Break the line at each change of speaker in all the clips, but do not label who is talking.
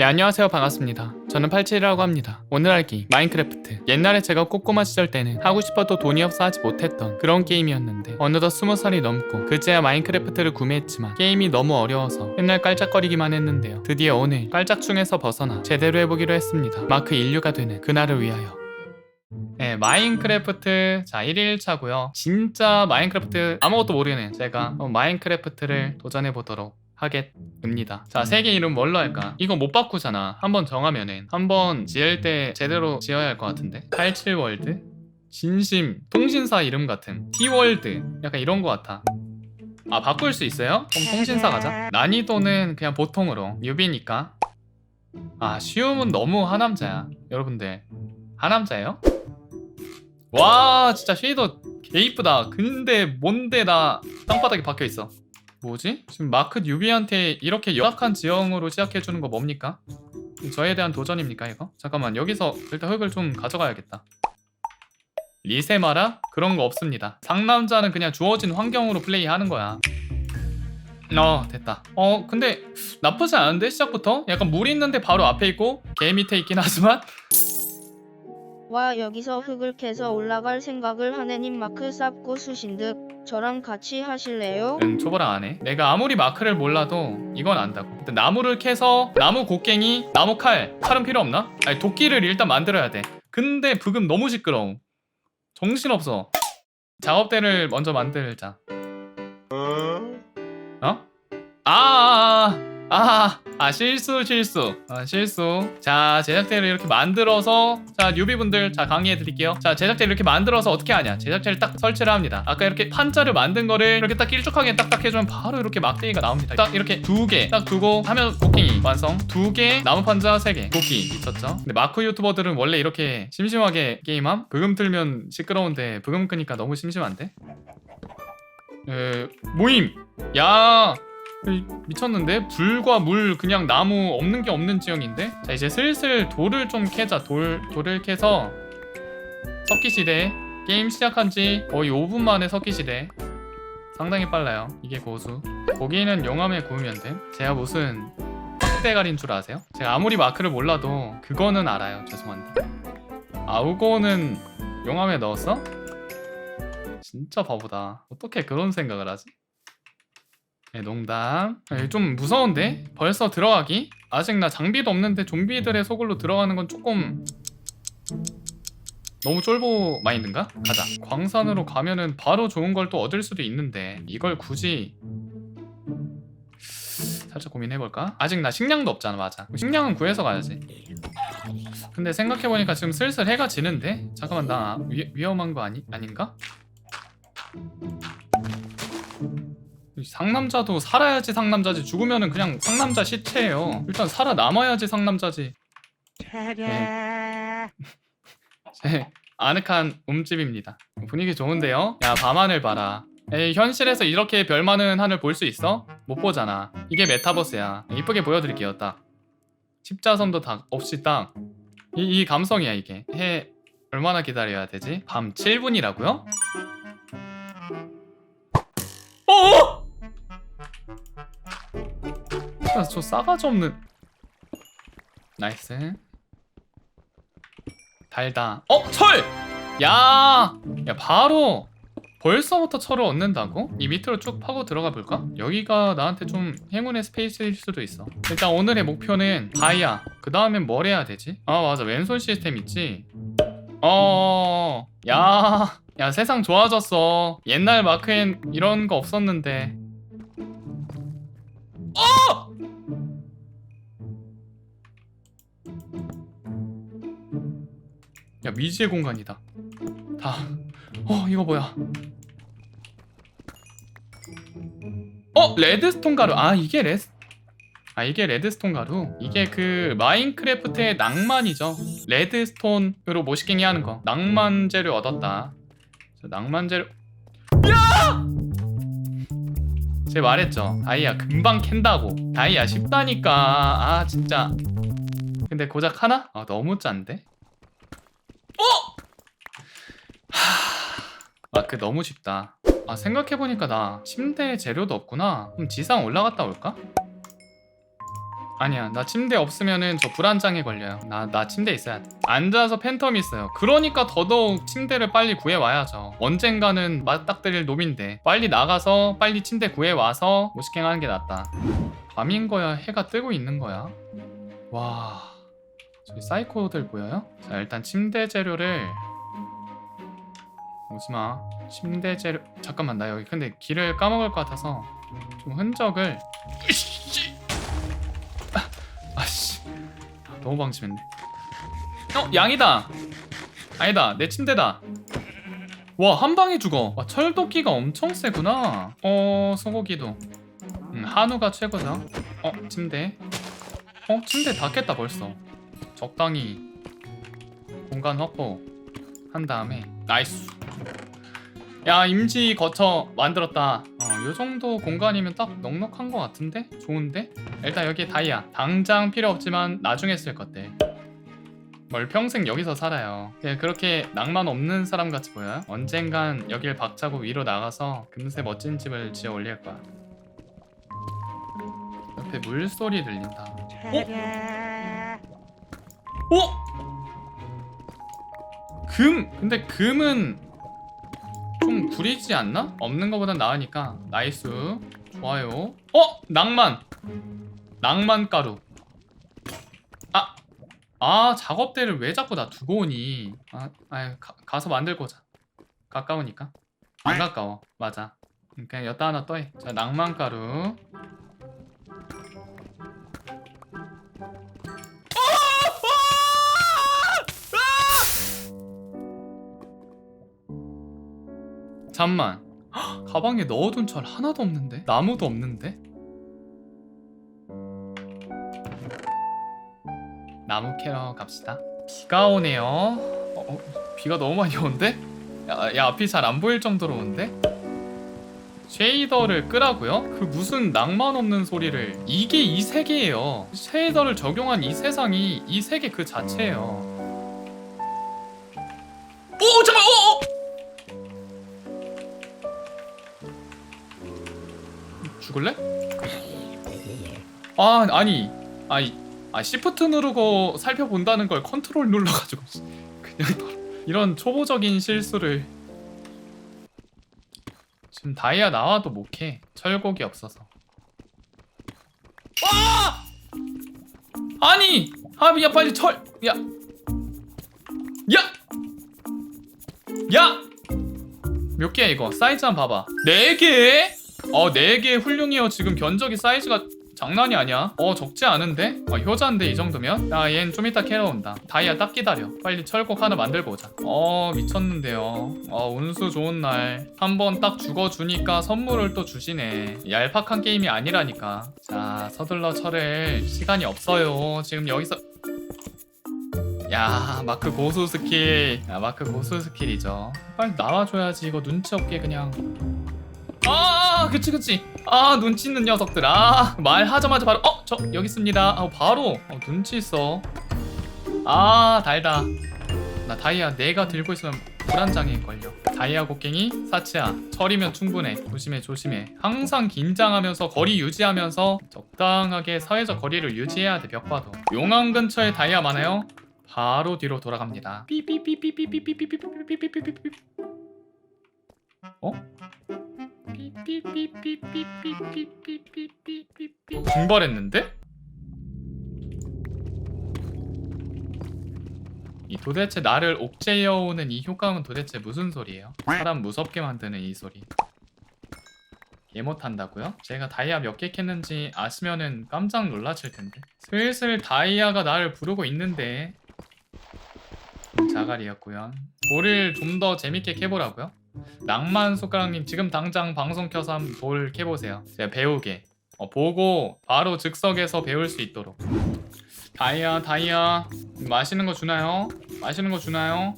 네 안녕하세요. 반갑습니다. 저는 87이라고 합니다. 오늘 할 게임 마인크래프트. 옛날에 제가 꼬꼬마 시절 때는 하고 싶어도 돈이 없어 하지 못했던 그런 게임이었는데 어느덧 20살이 넘고 그제야 마인크래프트를 구매했지만 게임이 너무 어려워서 맨날 깔짝거리기만 했는데요. 드디어 오늘 깔짝충에서 벗어나 제대로 해보기로 했습니다. 마크 인류가 되는 그날을 위하여. 네, 마인크래프트. 자 1일차고요. 진짜 마인크래프트 아무것도 모르는 제가 어, 마인크래프트를 도전해 보도록 하겠습니다. 자 세계 이름 뭘로 할까? 이거 못 바꾸잖아. 한번 정하면은. 한번 지을 때 제대로 지어야 할 것 같은데? 87월드? 진심 통신사 이름 같은. T월드. 약간 이런 것 같아. 아 바꿀 수 있어요? 그럼 통신사 가자. 난이도는 그냥 보통으로. 뉴비니까. 아 쉬움은 너무 하남자야. 여러분들 하남자예요? 와 진짜 쉐이더 개 이쁘다. 근데 뭔데 나 땅바닥에 박혀있어 뭐지? 지금 마크 뉴비한테 이렇게 열악한 지형으로 시작해주는 거 뭡니까? 저에 대한 도전입니까 이거? 잠깐만 여기서 일단 흙을 좀 가져가야겠다 리세마라? 그런 거 없습니다 상남자는 그냥 주어진 환경으로 플레이하는 거야 어 됐다 어 근데 나쁘지 않은데 시작부터? 약간 물 있는데 바로 앞에 있고 개 밑에 있긴 하지만
와 여기서 흙을 캐서 올라갈 생각을 하네님 마크 쌉고 수신 듯. 저랑 같이 하실래요?
응 초보라 안 해. 내가 아무리 마크를 몰라도 이건 안다고. 일단 나무를 캐서 나무 곡괭이 나무 칼 칼은 필요 없나? 아니 도끼를 일단 만들어야 돼. 근데 부금 너무 시끄러워 정신 없어. 작업대를 먼저 만들자. 어? 아, 아, 아, 아, 아, 실수, 실수. 아, 실수. 자, 제작대를 이렇게 만들어서, 자, 뉴비분들, 자, 강의해 드릴게요. 자, 제작대를 이렇게 만들어서 어떻게 하냐. 제작대를 딱 설치를 합니다. 아까 이렇게 판자를 만든 거를 이렇게 딱 길쭉하게 딱딱 해주면 바로 이렇게 막대기가 나옵니다. 딱 이렇게 두 개, 딱 두고 하면 곡괭이 완성. 두 개, 나무 판자 세 개. 도끼 미쳤죠? 근데 마크 유튜버들은 원래 이렇게 심심하게 게임함? 브금 틀면 시끄러운데 브금 끄니까 너무 심심한데? 에, 모임! 야! 이- 미쳤는데? 불과 물 그냥 나무 없는 게 없는 지형인데? 자 이제 슬슬 돌을 좀 캐자 돌, 돌을 캐서 석기시대 게임 시작한 지 거의 5분 만에 석기시대 상당히 빨라요 이게 고수 고기는 용암에 구우면 돼 제가 무슨 빡대가리인 줄 아세요? 제가 아무리 마크를 몰라도 그거는 알아요 죄송한데 아우고는 용암에 넣었어? 진짜 바보다 어떻게 그런 생각을 하지? 네, 농담. 네, 좀 무서운데? 벌써 들어가기? 아직 나 장비도 없는데 좀비들의 소굴로 들어가는 건 조금 너무 쫄보 마인드인가? 가자. 광산으로 가면은 바로 좋은 걸 또 얻을 수도 있는데 이걸 굳이 살짝 고민해볼까? 아직 나 식량도 없잖아 맞아 식량은 구해서 가야지 근데 생각해보니까 지금 슬슬 해가 지는데? 잠깐만 나 위, 위험한 거 아니, 아닌가? 상남자도 살아야지 상남자지 죽으면은 그냥 상남자 시체예요. 일단 살아남아야지 상남자지. 네. 제 아늑한 움집입니다. 분위기 좋은데요? 야 밤하늘 봐라. 에이 현실에서 이렇게 별 많은 하늘 볼 수 있어? 못 보잖아. 이게 메타버스야. 이쁘게 보여드릴게요 딱. 십자선도 다 없이 딱. 이, 이 감성이야 이게. 해 얼마나 기다려야 되지? 밤 7분이라고요? 어! 야, 저 싸가지 없는 나이스 달다 어! 철! 야! 야 바로 벌써부터 철을 얻는다고? 이 밑으로 쭉 파고 들어가 볼까? 여기가 나한테 좀 행운의 스페이스일 수도 있어 일단 오늘의 목표는 다이아 그 다음엔 뭘 해야 되지? 아 맞아 왼손 시스템 있지? 어... 야... 야 세상 좋아졌어 옛날 마크엔 이런 거 없었는데 야 미지의 공간이다. 다. 어 이거 뭐야? 어 레드스톤 가루. 아 이게 레스 아 이게 레드스톤 가루? 이게 그 마인크래프트의 낭만이죠. 레드스톤으로 모시갱이 하는 거. 낭만제를 얻었다. 자, 낭만제를 야! 제가 말했죠. 다이아 금방 캔다고. 다이아 쉽다니까. 아 진짜. 근데 고작 하나? 아 너무 짠데? 어! 하... 아 그 너무 쉽다. 아 생각해보니까 나 침대 재료도 없구나. 그럼 지상 올라갔다 올까? 아니야 나 침대 없으면은 저 불안장애 걸려요. 나 나 침대 있어야 돼. 앉아서 팬텀이 있어요. 그러니까 더더욱 침대를 빨리 구해와야죠. 언젠가는 맞닥뜨릴 놈인데. 빨리 나가서 빨리 침대 구해와서 무식행하는 게 낫다. 밤인 거야? 해가 뜨고 있는 거야? 와 저기 사이코들 보여요? 자 일단 침대 재료를 오지마. 침대 재료 잠깐만 나 여기 근데 길을 까먹을 것 같아서 좀 흔적을. 아, 아씨. 너무 방심했네. 어 양이다. 아니다 내 침대다. 와 한 방에 죽어. 와 철도끼가 엄청 세구나. 어 소고기도. 음, 한우가 최고죠 어 침대. 어 침대 다 깼다 벌써 적당히 공간 확보 한 다음에 나이스 야 임지 거쳐 만들었다 어, 요 정도 공간이면 딱 넉넉한 것 같은데? 좋은데? 일단 여기 다이아 당장 필요 없지만 나중에 쓸 것들 뭘 평생 여기서 살아요 그냥 그렇게 낭만 없는 사람 같이 보여요? 언젠간 여길 박차고 위로 나가서 금세 멋진 집을 지어 올릴 거야 옆에 물소리 들린다 어? 금! 근데 금은 좀 구리지 않나? 없는 거보단 나으니까. 나이스. 좋아요. 어? 낭만. 낭만 가루. 아! 아 작업대를 왜 자꾸 나 두고 오니? 아, 아유 가, 가서 만들고 오자. 가까우니까. 안 가까워. 맞아. 그냥 여따 하나 떠해. 자 낭만 가루 잠만. 헉, 가방에 넣어둔 철 하나도 없는데? 나무도 없는데? 나무 캐러 갑시다. 비가 오네요. 어, 어, 비가 너무 많이 오는데? 야, 야 앞이 잘 안 보일 정도로 오는데? 쉐이더를 끄라고요? 그 무슨 낭만 없는 소리를. 이게 이 세계예요. 쉐이더를 적용한 이 세상이 이 세계 그 자체예요. 오 잠깐 어, 어! 죽을래? 아 아니 아이 아 시프트 누르고 살펴본다는 걸 컨트롤 눌러가지고 그냥 또 이런 초보적인 실수를 지금 다이아 나와도 못해 철곡이 없어서 아! 아니 하비야 빨리 철 야! 야! 야! 몇 개야 이거 사이즈 한번 봐봐 4개? 어 4개 훌륭해요. 지금 견적이 사이즈가 장난이 아니야. 어 적지 않은데? 어 효자인데 이 정도면? 야 얜 좀 이따 캐러 온다. 다이아 딱 기다려. 빨리 철곡 하나 만들고 오자. 어 미쳤는데요. 어 운수 좋은 날. 한 번 딱 죽어주니까 선물을 또 주시네. 얄팍한 게임이 아니라니까. 자 서둘러 철을. 시간이 없어요. 지금 여기서 야 마크 고수 스킬. 야 마크 고수 스킬이죠. 빨리 나와줘야지. 이거 눈치 없게 그냥 아 그치 그치 아 눈치 있는 녀석들 아 말하자마자 바로 어 저 여기 있습니다 아 바로 어, 눈치 있어 아 달다 나 다이아 내가 들고 있으면 불안장애 걸려 다이아 곡괭이 사치야 철이면 충분해 조심해 조심해 항상 긴장하면서 거리 유지하면서 적당하게 사회적 거리를 유지해야 돼 벽과도 용암 근처에 다이아 많아요 바로 뒤로 돌아갑니다 삐삐삐삐삐삐삐삐삐삐삐삐삐삐삐 어? 증발했는데? 이 도대체 나를 옥죄어오는 이 효과음은 도대체 무슨 소리예요? 사람 무섭게 만드는 이 소리 예 못한다고요? 제가 다이아 몇 개 캤는지 아시면은 깜짝 놀라실 텐데 슬슬 다이아가 나를 부르고 있는데 자갈이었고요 돌을 좀 더 재밌게 캐보라고요? 낭만 손가락님 지금 당장 방송 켜서 한번 돌 캐보세요. 제가 배우게. 어, 보고 바로 즉석에서 배울 수 있도록. 다이아 다이아. 맛있는 거 주나요? 맛있는 거 주나요?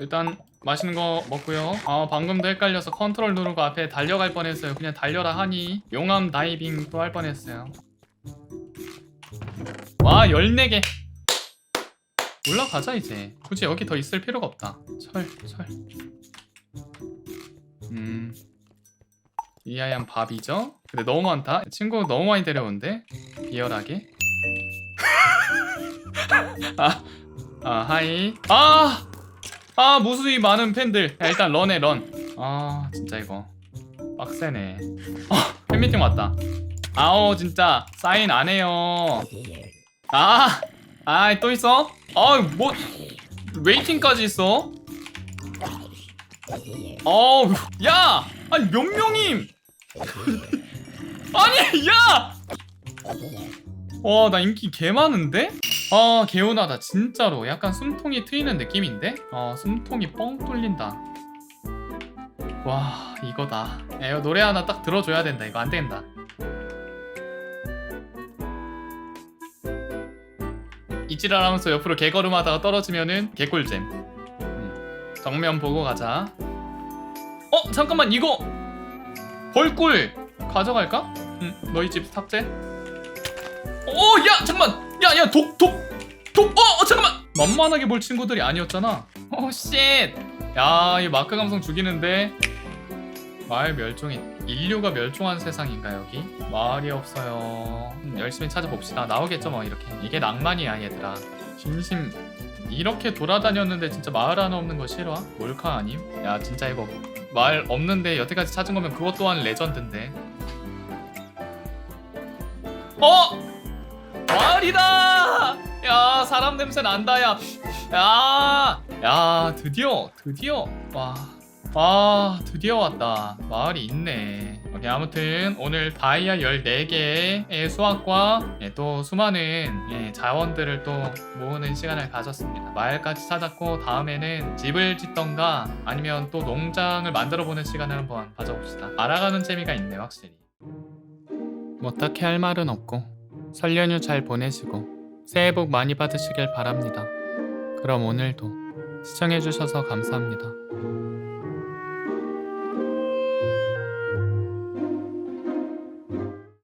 일단 맛있는 거 먹고요. 아 방금도 헷갈려서 컨트롤 누르고 앞에 달려갈 뻔했어요. 그냥 달려라 하니 용암 다이빙 또 할 뻔했어요. 와 14개. 올라가자 이제. 굳이 여기 더 있을 필요가 없다. 철철 음. 이 아이한 밥이죠? 근데 너무 많다. 친구 너무 많이 데려오는데 비열하게. 아, 아 하이 아! 아 무수히 많은 팬들 야, 일단 런해 런 아 진짜 이거 빡세네 아 팬미팅 왔다 아오 진짜 사인 안 해요 아, 아, 또 있어? 아, 뭐 웨이팅까지 있어? 어우, 야, 아니 몇 명임? 아니, 야! 와, 나 인기 개 많은데? 아, 개운하다, 진짜로. 약간 숨통이 트이는 느낌인데? 어, 숨통이 뻥 뚫린다. 와, 이거다. 야, 이거 노래 하나 딱 들어줘야 된다. 이거 안 된다. 이지랄 하면서 옆으로 개걸음 하다가 떨어지면은 개꿀잼. 음, 정면 보고 가자. 어 잠깐만 이거 벌꿀 가져갈까? 응 너희 집 탑재. 어야 잠깐만 야 야 독 독 독 어 잠깐만 만만하게 볼 친구들이 아니었잖아. 어 쉣. 야이 마크 감성 죽이는데 마을 멸종이 인류가 멸종한 세상인가 여기? 마을이 없어요. 음, 열심히 찾아봅시다. 나오겠죠 뭐 이렇게. 이게 낭만이야 얘들아. 진심 이렇게 돌아다녔는데 진짜 마을 하나 없는 거 싫어? 몰카 아님? 야 진짜 이거 마을 없는데 여태까지 찾은 거면 그것 또한 레전드인데. 어? 마을이다! 야 사람 냄새 난다 야. 야, 야 드디어 드디어 와. 아 드디어 왔다 마을이 있네 오케이 아무튼 오늘 다이아 14개의 수확과 예, 또 수많은 예, 자원들을 또 모으는 시간을 가졌습니다. 마을까지 찾았고 다음에는 집을 짓던가 아니면 또 농장을 만들어 보는 시간을 한번 가져봅시다. 알아가는 재미가 있네 확실히. 뭐 딱히 할 말은 없고 설 연휴 잘 보내시고 새해 복 많이 받으시길 바랍니다. 그럼 오늘도 시청해주셔서 감사합니다